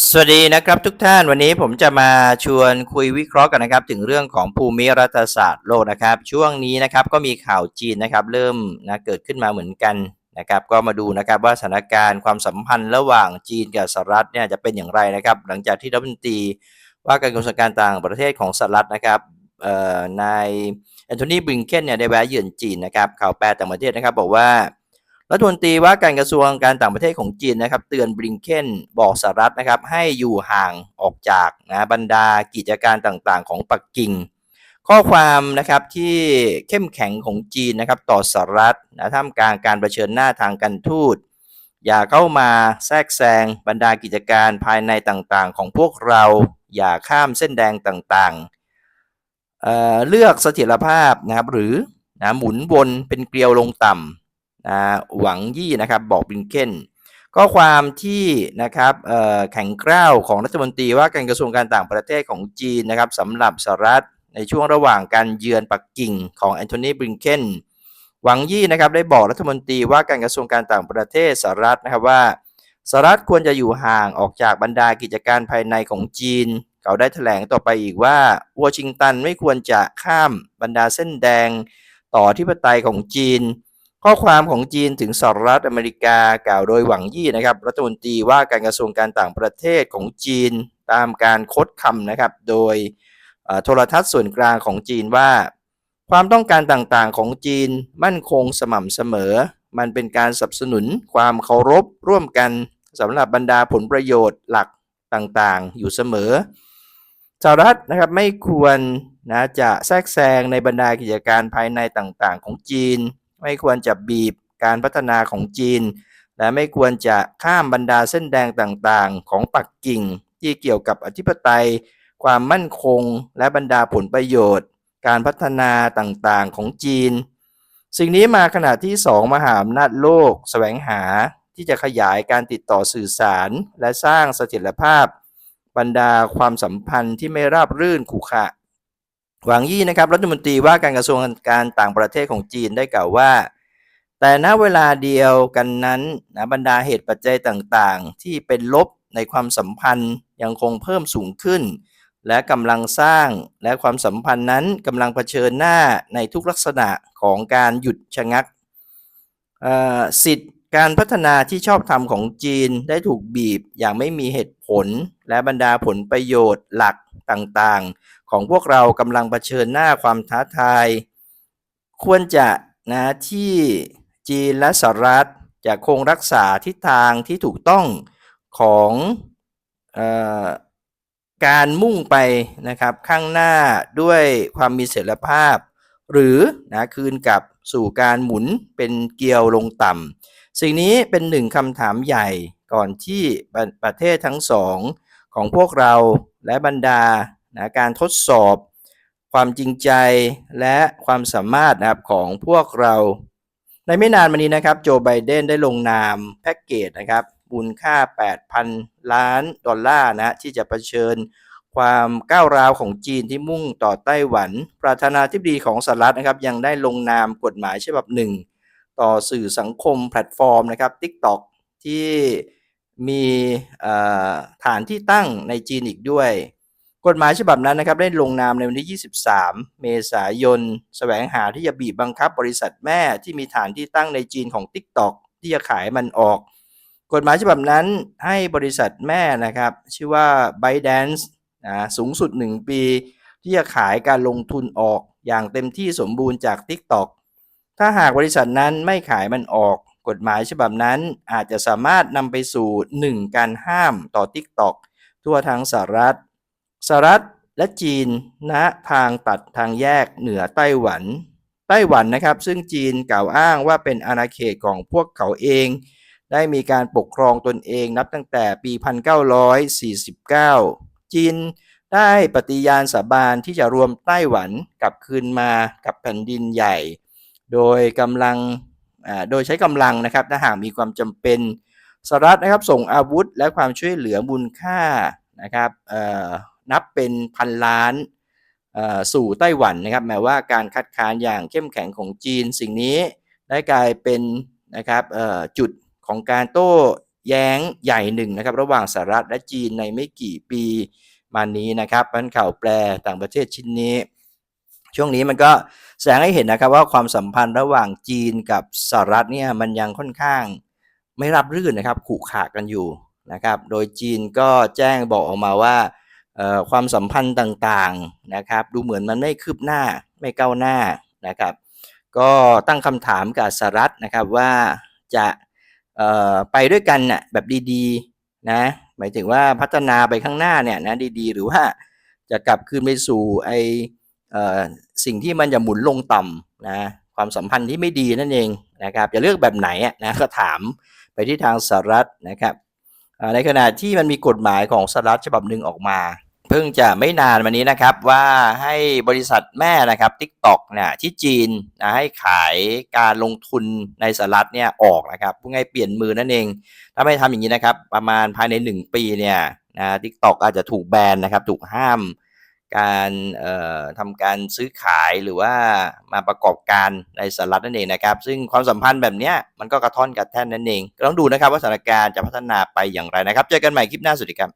สวัสดีนะครับทุกท่านวันนี้ผมจะมาชวนคุยวิเคราะห์กันนะครับถึงเรื่องของภูมิรัฐศาสตร์โลกนะครับ ช่วงนี้นะครับก็มีข่าวจีนนะครับเริ่มนะเกิดขึ้นมาเหมือนกันนะครับก็มาดูนะครับว่าสถานการณ์ความสัมพันธ์ระหว่างจีนกับสหรัฐเนี่ยจะเป็นอย่างไรนะครับ หลังจากที่รัฐมนตรีว่าการกระทรวงการต่างประเทศของสหรัฐนะครับเอ่อนายแอนโทนีบริงเคนเนี่ยได้แวะเยือนจีนนะครับข่าวแปลต่างประเทศนะครับบอกว่า รัฐมนตรีว่าการกระทรวงการต่างประเทศของจีนนะครับ เตือนบริงเคนบอกสหรัฐนะครับ ให้อยู่ห่างออกจากนะบรรดากิจการต่างๆ ของปักกิ่ง ข้อความนะครับที่เข้มแข็งของจีนนะครับ ต่อสหรัฐนะท่ามกลางการรเผชิญหน้าทางการทูต อย่าเข้ามาแทรกแซงบรรดากิจการภายในต่างๆ ของพวกเรา อย่าข้ามเส้นแดงต่างๆเเลือกเสถียรภาพนะครับหรือนะหมุนวนเป็นเกลียวลงต่ำ นะหวังยี่นะครับบอกบริงเคนข้อความที่นะครับแข็งกร้าวของรัฐมนตรีว่าการกระทรวงการต่างประเทศของจีนนะครับสำหรับสหรัฐในช่วงระหว่างการเยือนปักกิ่งของแอนโทนีบริงเคนหวังยี่นะครับได้บอกรัฐมนตรีว่าการกระทรวงการต่างประเทศสหรัฐนะครับว่าสหรัฐควรจะอยู่ห่างออกจากบรรดากิจการภายในของจีน เขาได้แถลงต่อไปอีกว่าวอชิงตันไม่ควรจะข้ามบรรดาเส้นแดงต่อที่ปไตยของจีน ข้อความของจีนถึงสหรัฐอเมริกากล่าวโดยหวังยี่นะครับ รัฐมนตรีว่าการกระทรวงการต่างประเทศของจีนตามการคดคำนะครับ โดยโทรทัศน์ส่วนกลางของจีนว่า ความต้องการต่างๆของจีนมั่นคงสม่ำเสมอ มันเป็นการสนับสนุนความเคารพร่วมกันสำหรับบรรดาผลประโยชน์หลักต่างๆ อยู่เสมอสหรัฐนะครับไม่ควรนะจะแทรกแซงในบรรดากิจการภายในต่างๆ ของจีน ไม่ควรจะบีบการพัฒนาของจีน และไม่ควรจะข้ามบรรดาเส้นแดงต่างๆ ของปักกิ่ง ที่เกี่ยวกับอธิปไตย ความมั่นคง และบรรดาผลประโยชน์ การพัฒนาต่างๆของจีน สิ่งนี้มาขณะที่สองมหาอำนาจโลกแสวงหาที่จะขยายการติดต่อสื่อสาร และสร้างเสถียรภาพ บรรดาความสัมพันธ์ที่ไม่ราบรื่นขุขะ หวังยี่นะครับรัฐมนตรีว่าการกระทรวงการต่างประเทศของจีนได้กล่าวว่า แต่ณเวลาเดียวกันนั้นนะบรรดาเหตุปัจจัยต่างๆ ที่เป็นลบในความสัมพันธ์ยังคงเพิ่มสูงขึ้น และกำลังสร้างและความสัมพันธ์นั้นกำลังเผชิญหน้าในทุกลักษณะของการหยุดชะงักสิทธิการพัฒนาที่ชอบธรรมของจีนได้ถูกบีบอย่างไม่มีเหตุผลและบรรดาผลประโยชน์หลักต่างๆ ของพวกเรากำลังเผชิญหน้าความท้าทาย ควรจะนะที่จีนและสหรัฐจะคงรักษาทิศทางที่ถูกต้องของออการมุ่งไปนะครับข้างหน้าด้วยความมีเสถียรภาพ หรือนะคืนกลับสู่การหมุนเป็นเกลียวลงต่ำสิ่งนี้เป็นหนึ่งคำถามใหญ่ก่อนที่ประเทศทั้งสองของพวกเราและบรรดา นะการทดสอบความจริงใจและความสามารถนะครับของพวกเรา ในไม่นานมานี้นะครับโจไบเดนได้ลงนามแพ็กเกจนะครับมูลค่า 8,000 ล้านดอลลาร์นะที่จะะเผชิญความก้าวร้าวของจีนที่มุ่งต่อไต้หวัน ประธานาธิบดีของสหรัฐนะครับยังได้ลงนามกฎหมายฉบับหนึ่ง ต่อสื่อสังคมแพลตฟอร์มนะครับ TikTok ที่มีฐานที่ตั้งในจีนอีกด้วย กฎหมายฉบับนั้นนะครับได้ลงนามในวันที่ 23 เมษายน แสวงหาที่จะบีบบังคับบริษัทแม่ที่มีฐานที่ตั้งในจีนของ TikTok ที่จะขายมันออก กฎหมายฉบับนั้นให้บริษัทแม่นะครับ ชื่อว่า ByteDance นะสูงสุด 1 ปี ที่จะขายการลงทุนออกอย่างเต็มที่สมบูรณ์จาก TikTok ถ้าหากบริษัทนั้นไม่ขายมันออก กฎหมายฉบับนั้นอาจจะสามารถนำไปสู่ 1 การห้ามต่อ TikTok ทั่วทั้งสหรัฐ สหรัฐและจีนณนะทางตัดทางแยกเหนือไต้หวัน ไต้หวันนะครับ ซึ่งจีนกล่าวอ้างว่าเป็นอาณาเขตของพวกเขาเอง ได้มีการปกครองตนเองนับตั้งแต่ปี 1949 จีนได้ปฏิญาณสาบานที่จะรวมไต้หวันกลับคืนมากับแผ่นดินใหญ่ โดยกำลังโดยใช้กำลังนะครับถ้าหากมีความจำเป็นสหรัฐนะครับส่งอาวุธและความช่วยเหลือมูลค่านะครับ นับเป็นพันล้านสู่ไต้หวันนะครับแม้ว่าการคัดค้านอย่างเข้มแข็งของจีน สิ่งนี้ได้กลายเป็นนะครับจุดของการโต้แย้งใหญ่หนึ่งนะครับระหว่างสหรัฐและจีนในไม่กี่ปีมานี้นะครับพันข่าวแปลต่างประเทศชิ้นนี้ ช่วงนี้มันก็แสดงให้เห็นนะครับว่าความสัมพันธ์ระหว่างจีนกับสหรัฐเนี่ยมันยังค่อนข้างไม่รับรื่นนะครับขู่ขากันอยู่นะครับ โดยจีนก็แจ้งบอกออกมาว่า ความสัมพันธ์ต่างๆนะครับดูเหมือนมันไม่คืบหน้าไม่ก้าวหน้านะครับก็ตั้งคำถามกับสหรัฐนะครับว่าจะไปด้วยกันน่ะแบบดีๆนะหมายถึงว่าพัฒนาไปข้างหน้าเนี่ยนะดีๆ หรือว่าจะกลับคืนไปสู่ไอสิ่งที่มันจะหมุนลงต่ำนะความสัมพันธ์ที่ไม่ดีนั่นเองนะครับจะเลือกแบบไหนอะนะก็ถามไปที่ทางสหรัฐนะครับ ในขณะที่มันมีกฎหมายของสหรัฐฉบับหนึ่งออกมา เพิ่งจะไม่นานมานี้นะครับว่าให้บริษัทแม่นะครับ TikTok เนี่ยที่จีนนะให้ขายการลงทุนในสหรัฐเนี่ยออกนะครับพูดง่ายเปลี่ยนมือนั่นเอง ถ้าไม่ทำอย่างนี้นะครับ ประมาณภายใน 1 ปีเนี่ยนะทิกตอกอาจจะถูกแบนนะครับถูกห้าม การทำการซื้อขายหรือว่ามาประกอบการในสหรัฐนั่นเองนะครับ ซึ่งความสัมพันธ์แบบนี้มันก็กระท่อนกระแท่นนั่นเองต้องดูนะครับว่าสถานการณ์จะพัฒนาไปอย่างไรนะครับ เจอกันใหม่คลิปหน้าสวัสดีครับ